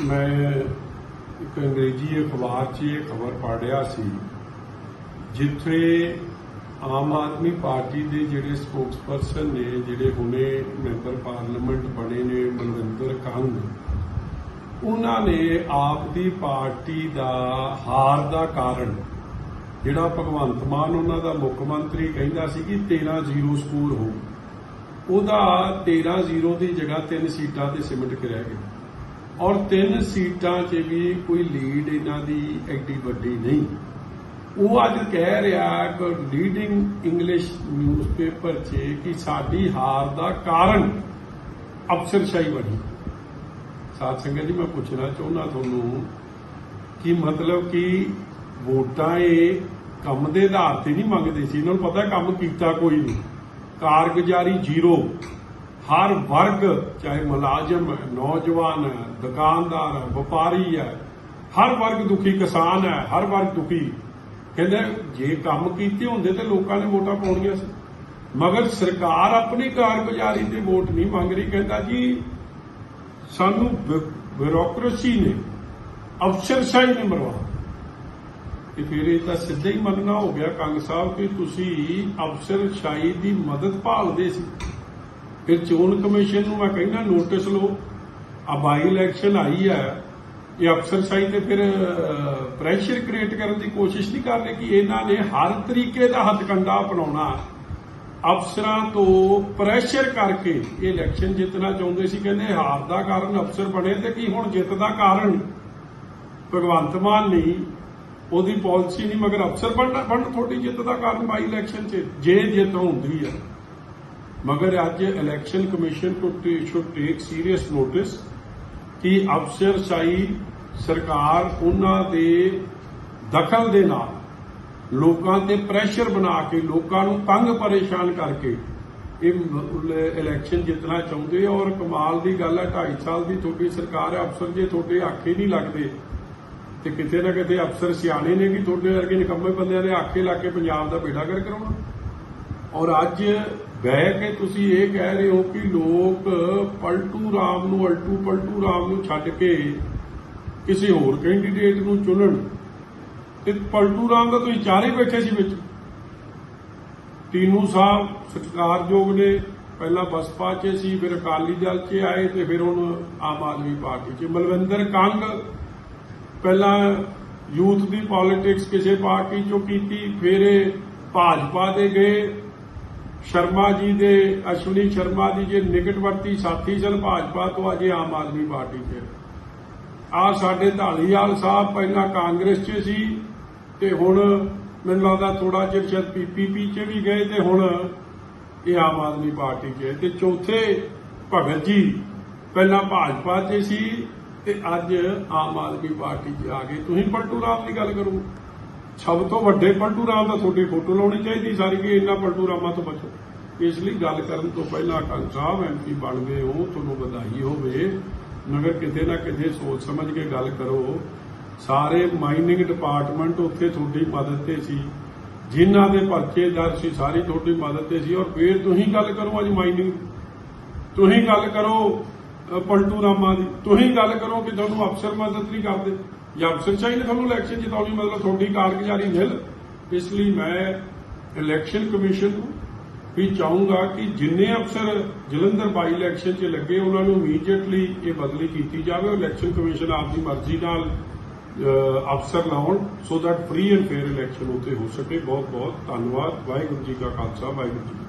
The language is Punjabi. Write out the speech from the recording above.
ਮੈਂ ਇੱਕ ਅੰਗਰੇਜ਼ੀ ਅਖਬਾਰ 'ਚ ਇਹ ਖਬਰ ਪੜ੍ਹ ਰਿਹਾ ਸੀ, ਜਿੱਥੇ ਆਮ ਆਦਮੀ ਪਾਰਟੀ ਦੇ ਜਿਹੜੇ ਸਪੋਕਸਪਰਸਨ ਨੇ, ਜਿਹੜੇ ਹੁਣੇ ਮੈਂਬਰ ਪਾਰਲੀਮੈਂਟ ਬਣੇ ਨੇ ਮਨਵਿੰਦਰ ਕੰਗ ਉਹਨਾਂ ਨੇ ਆਪ ਦੀ ਪਾਰਟੀ ਦਾ ਹਾਰ ਦਾ ਕਾਰਨ, ਜਿਹੜਾ ਭਗਵੰਤ ਮਾਨ ਉਹਨਾਂ ਦਾ ਮੁੱਖ ਮੰਤਰੀ ਕਹਿੰਦਾ ਸੀ ਕਿ 13-0 ਸਕੋਰ ਹੋ ਉਹਦਾ 13-0 ਦੀ ਜਗ੍ਹਾ ਤਿੰਨ ਸੀਟਾਂ ਤੇ ਸਿਮਟ ਕੇ ਰਹਿ ਗਏ। ਔਰ ਤਿੰਨ ਸੀਟਾਂ 'ਚ ਵੀ ਕੋਈ ਲੀਡ ਇਹਨਾਂ ਦੀ ਐਡੀ ਵੱਡੀ ਨਹੀਂ। ਉਹ ਅੱਜ ਕਹਿ ਰਿਹਾ ਕਿ ਲੀਡਿੰਗ ਇੰਗਲਿਸ਼ ਨਿਊਜ਼ਪੇਪਰ 'ਚ ਕਿ ਸਾਡੀ ਹਾਰ ਦਾ ਕਾਰਨ ਅਫਸਰਸ਼ਾਹੀ ਬਣੀ। ਸਾਧ ਸੰਗਤ ਜੀ, ਮੈਂ ਪੁੱਛਣਾ ਚਾਹੁੰਦਾ ਤੁਹਾਨੂੰ ਕਿ ਮਤਲਬ ਕਿ ਵੋਟਾਂ ਇਹ ਕੰਮ ਦੇ ਆਧਾਰ ਤੇ ਨਹੀਂ ਮੰਗਦੇ ਸੀ। ਇਹਨਾਂ ਨੂੰ ਪਤਾ ਕੰਮ ਕੀਤਾ ਕੋਈ ਨਹੀਂ। ਕਾਰਗੁਜ਼ਾਰੀ ਜ਼ੀਰੋ। ਹਰ ਵਰਗ, ਚਾਹੇ ਮੁਲਾਜ਼ਮ ਹੈ ਨੌਜਵਾਨ ਹੈ ਦੁਕਾਨਦਾਰ ਹੈ ਵਪਾਰੀ ਹੈ, ਹਰ ਵਰਗ ਦੁਖੀ ਕਿਸਾਨ ਹੈ, ਹਰ ਵਰਗ ਦੁਖੀ। ਕਹਿੰਦੇ, ਜੇ ਕੰਮ ਕੀਤੇ ਹੁੰਦੇ ਤੇ ਲੋਕਾਂ ਨੇ ਵੋਟਾਂ ਪਾਉਣੀਆਂ ਸੀ। ਮਗਰ ਸਰਕਾਰ ਆਪਣੀ ਕਾਰਗੁਜ਼ਾਰੀ ਤੇ ਵੋਟ ਨਹੀਂ ਮੰਗ ਰਹੀ, ਕਹਿੰਦਾ ਜੀ, ਸਾਨੂੰ ਬਿਊਰੋਕ੍ਰੇਸੀ ਨੇ ਅਫਸਰਸ਼ਾਹੀ ਨੇ ਮਰਵਾ ਤੇ ਫਿਰ ਇਹ ਤਾਂ ਸਿੱਧਾ ਹੀ ਮੰਨਣਾ ਹੋ ਗਿਆ, ਕੰਗ ਸਾਹਿਬ, ਕਿ ਤੁਸੀਂ ਅਫਸਰਸ਼ਾਹੀ ਦੀ ਮਦਦ ਭਾਲਦੇ ਸੀ। ਫਿਰ ਚੋਣ ਕਮਿਸ਼ਨ ਨੂੰ ਮੈਂ ਕਹਿੰਦਾ ਨੋਟਿਸ ਲਓ। ਆ ਬਾਈ ਇਲੈਕਸ਼ਨ ਆਈ ਹੈ। ਇਹ ਅਫਸਰਸ਼ਾਹੀ ਤੇ ਫਿਰ ਪ੍ਰੈਸ਼ਰ ਕ੍ਰੀਏਟ ਕਰਨ ਦੀ ਕੋਸ਼ਿਸ਼ ਨਹੀਂ ਕਰ ਰਹੇ ਕਿ ਇਹਨਾਂ ਨੇ ਹਰ ਤਰੀਕੇ ਦਾ ਹੱਥਕੰਡਾ ਅਪਣਾਉਣਾ। ਅਫਸਰਾਂ ਤੋਂ ਪ੍ਰੈਸ਼ਰ ਕਰਕੇ ਇਹ ਇਲੈਕਸ਼ਨ ਜਿੱਤਣਾ ਚਾਹੁੰਦੇ ਸੀ, ਕਹਿੰਦੇ ਹਾਰ ਦਾ ਕਾਰਨ ਅਫਸਰ ਬਣੇ ਤੇ ਕੀ ਹੁਣ ਜਿੱਤ ਦਾ ਕਾਰਨ? ਭਗਵੰਤ ਮਾਨ ਨਹੀਂ। ਉਹਦੀ ਪਾਲਿਸੀ ਨਹੀਂ, ਮਗਰ ਅਫਸਰ ਬਣਨਾ ਬਣ ਤੁਹਾਡੀ ਜਿੱਤ ਦਾ ਕਾਰਨ ਬਾਈ ਇਲੈਕਸ਼ਨ 'ਚ। ਜੇ ਜਿੱਤ ਹੁੰਦੀ ਹੈ ਮਗਰ ਅੱਜ election commission too should take serious notice ਕਿ ਅਫਸਰਸ਼ਾਹੀ ਸਰਕਾਰ ਉਹਨਾਂ ਦੇ ਦਖਲ ਦੇ ਨਾਲ ਲੋਕਾਂ ਤੇ ਪ੍ਰੈਸ਼ਰ ਬਣਾ ਕੇ ਲੋਕਾਂ ਨੂੰ ਤੰਗ ਪਰੇਸ਼ਾਨ ਕਰਕੇ ਇਹ ਇਲੈਕਸ਼ਨ ਜਿੱਤਣਾ ਚਾਹੁੰਦੇ ਔਰ ਕਮਾਲ ਦੀ ਗੱਲ ਹੈ 2.5 ਸਾਲ ਦੀ ਤੁਹਾਡੀ ਸਰਕਾਰ ਹੈ ਅਫਸਰ ਜੇ ਤੁਹਾਡੇ ਆਖੇ ਨਹੀਂ ਲੱਗਦੇ ਤੇ ਕਿਤੇ ਨਾ ਕਿਤੇ ਅਫਸਰ ਸਿਆਣੇ ਨੇ ਕਿ ਤੁਹਾਡੇ ਵਰਗੇ ਨਿਕੰਮੇ ਬੰਦਿਆਂ ਦੇ ਆਖੇ ਲਾ ਕੇ ਪੰਜਾਬ ਦਾ ਬੇੜਾ ਕਰ ਕਰਾਉਣਾ ਔਰ ਅੱਜ ਬਹਿ ਕੇ ਤੁਸੀਂ ਇਹ ਕਹਿ ਰਹੇ ਹੋ ਕਿ ਲੋਕ ਪਲਟੂ ਰਾਮ ਨੂੰ, ਅਲਟੂ ਪਲਟੂ ਰਾਮ ਨੂੰ ਛੱਡ ਕੇ ਕਿਸੇ ਹੋਰ ਕੈਂਡੀਡੇਟ ਨੂੰ ਚੁਣਨ? ਤੇ ਪਲਟੂ ਰਾਮ ਦਾ ਤੁਸੀਂ ਚਾਰੇ ਬੈਠੇ ਸੀ ਵਿੱਚ। ਤੀਨੂ ਸਾਹਿਬ ਸਤਿਕਾਰਯੋਗ ਨੇ, ਪਹਿਲਾਂ ਬਸਪਾ 'ਚ ਸੀ, ਫਿਰ ਅਕਾਲੀ ਦਲ 'ਚ ਆਏ ਤੇ ਫਿਰ ਹੁਣ ਆਮ ਆਦਮੀ ਪਾਰਟੀ 'ਚ। ਮਲਵਿੰਦਰ ਕੰਗ ਪਹਿਲਾਂ ਯੂਥ ਦੀ ਪੋਲਿਟਿਕਸ ਕਿਸੇ ਪਾਰਟੀ 'ਚੋਂ ਕੀਤੀ, ਫਿਰ ਭਾਜਪਾ ਦੇ ਗਏ। ਸ਼ਰਮਾ ਜੀ ਦੇ, ਅਸ਼ਵਨੀ ਸ਼ਰਮਾ ਦੀ ਜੇ ਨਿਕਟਵਰਤੀ ਸਾਥੀ ਸਨ, ਭਾਜਪਾ ਤੋਂ ਅਜੇ ਆਮ ਆਦਮੀ ਪਾਰਟੀ 'ਚ ਆ ਸਾਡੇ ਢਾਲੀਵਾਲ ਸਾਹਿਬ ਪਹਿਲਾਂ ਕਾਂਗਰਸ 'ਚ ਸੀ ਤੇ ਹੁਣ ਮੈਨੂੰ ਲੱਗਦਾ ਥੋੜਾ ਚਿਰ ਸ਼ਾਇਦ ਪੀਪੀਪੀ 'ਚ ਵੀ ਗਏ ਤੇ ਹੁਣ ਇਹ ਆਮ ਆਦਮੀ ਪਾਰਟੀ 'ਚ ਹੈ। ਤੇ ਚੌਥੇ ਭਗਤ ਜੀ ਪਹਿਲਾਂ ਭਾਜਪਾ 'ਚ ਸੀ ਤੇ ਅੱਜ ਆਮ ਆਦਮੀ ਪਾਰਟੀ 'ਚ ਆ ਗਏ। ਤੁਸੀਂ ਪਲਟੂ ਰਾਮ ਦੀ ਗੱਲ ਕਰੋ। ਸਭ ਤੋਂ ਵੱਡੇ ਪਲਟੂ ਰਾਮ ਦਾ ਤੁਹਾਡੀ ਫੋਟੋ ਲਾਉਣੀ ਚਾਹੀਦੀ ਸਾਰੀ ਕਿ ਇੰਨਾ ਪਲਟੂ ਰਾਮਾਂ ਤੋਂ ਬਚੋ। ਇਸ ਲਈ ਗੱਲ ਕਰਨ ਤੋਂ ਪਹਿਲਾਂ ਕੰਗ ਸਾਹਿਬ ਐਮਪੀ ਬਣ ਗਏ ਹੋ ਤੁਹਾਨੂੰ ਵਧਾਈ ਹੋਵੇ। ਮਗਰ ਕਿਤੇ ਨਾ ਕਿਤੇ ਸੋਚ ਸਮਝ ਕੇ ਗੱਲ ਕਰੋ। ਸਾਰੇ ਮਾਈਨਿੰਗ ਡਿਪਾਰਟਮੈਂਟ ਉੱਥੇ ਤੁਹਾਡੀ ਮਦਦ ਤੇ ਸੀ। ਜਿਨ੍ਹਾਂ ਦੇ ਪਰਚੇ ਦਰਜ ਸੀ, ਸਾਰੀ ਤੁਹਾਡੀ ਮਦਦ ਤੇ ਸੀ। ਔਰ ਫਿਰ ਤੁਸੀਂ ਗੱਲ ਕਰੋ ਅੱਜ ਮਾਈਨਿੰਗ ਤੁਸੀਂ ਗੱਲ ਕਰੋ ਪਲਟੂ ਰਾਮਾ ਦੀ। ਤੁਸੀਂ ਗੱਲ ਕਰੋ ਕਿ ਤੁਹਾਨੂੰ ਅਫਸਰ ਮਦਦ ਨਹੀਂ ਕਰਦੇ। ਜਾਂ ਅਫਸਰ ਚਾਹੀਦੇ ਤੁਹਾਨੂੰ ਇਲੈਕਸ਼ਨ ਜਿਤਾਉਣੀ, ਮਤਲਬ ਤੁਹਾਡੀ ਕਾਰਗੁਜ਼ਾਰੀ ਨਿਲ ਇਸ ਲਈ ਮੈਂ ਇਲੈਕਸ਼ਨ ਕਮਿਸ਼ਨ ਨੂੰ ਵੀ ਚਾਹੂੰਗਾ ਕਿ ਜਿੰਨੇ ਅਫਸਰ ਜਲੰਧਰ ਬਾਈ ਇਲੈਕਸ਼ਨ 'ਚ ਲੱਗੇ, ਉਹਨਾਂ ਨੂੰ ਇਮੀਡੀਏਟਲੀ ਇਹ ਬਦਲੀ ਕੀਤੀ ਜਾਵੇ। ਇਲੈਕਸ਼ਨ ਕਮਿਸ਼ਨ ਆਪਦੀ ਮਰਜ਼ੀ ਨਾਲ ਅਫਸਰ ਲਾਉਣ so that free and fair election ਉੱਤੇ ਹੋ ਸਕੇ। ਬਹੁਤ ਬਹੁਤ ਧੰਨਵਾਦ। ਵਾਹਿਗੁਰੂ ਜੀ ਕਾ ਖਾਲਸਾ, ਵਾਹਿਗੁਰੂ ਜੀ